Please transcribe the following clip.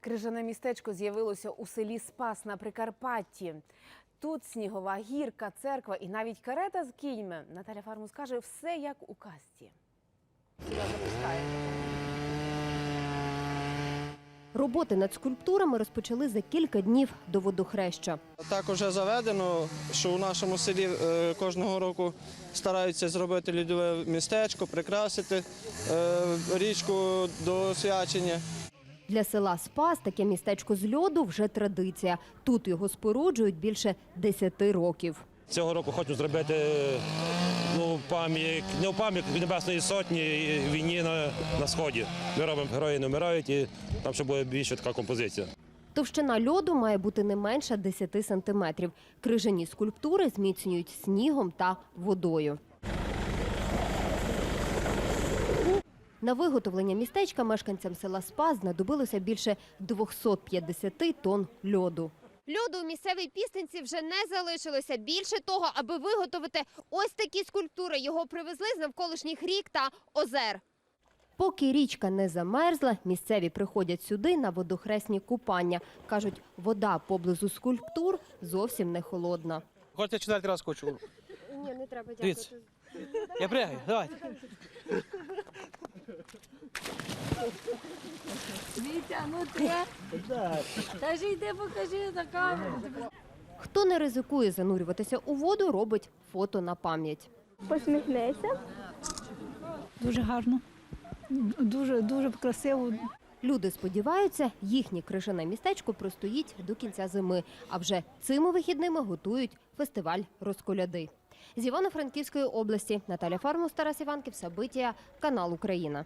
Крижане містечко з'явилося у селі Спас на Прикарпатті. Тут снігова гірка, церква і навіть карета з кіньми. Наталя Фармус каже, все як у казці. Роботи над скульптурами розпочали за кілька днів до водохреща. Так уже заведено, що у нашому селі е, кожного року стараються зробити льодове містечко, прикрасити е, річку до свячення. Для села Спас таке містечко з льоду вже традиція. Тут його споруджують більше 10 років. Цього року хочу зробити ну, пам'ять, не в пам'ять Небесної сотні і війні на, на сході. Ми робимо герої не вмирають і там ще буде більше така композиція. Товщина льоду має бути не менше 10 сантиметрів. Крижані скульптури зміцнюють снігом та водою. На виготовлення містечка мешканцям села Спас знадобилося більше 250 тонн льоду. Льоду у місцевій пістинці вже не залишилося. Більше того, аби виготовити ось такі скульптури, його привезли з навколишніх рік та озер. Поки річка не замерзла, місцеві приходять сюди на водохресні купання. Кажуть, вода поблизу скульптур зовсім не холодна. Хочете четвертий раз хочу. Ні, не треба Дивіться. Я пригаю, давайте. Вітя, ну ти. Та ж йди покажи на камеру. Хто не ризикує занурюватися у воду, робить фото на пам'ять. Посміхнися. Дуже гарно. Дуже дуже красиво. Люди сподіваються, їхнє крижане містечко простоїть до кінця зими. А вже цими вихідними готують фестиваль розколяди. З Івано-Франківської області Наталя Фармус, Тарас Іванків, Сабитія, канал Україна.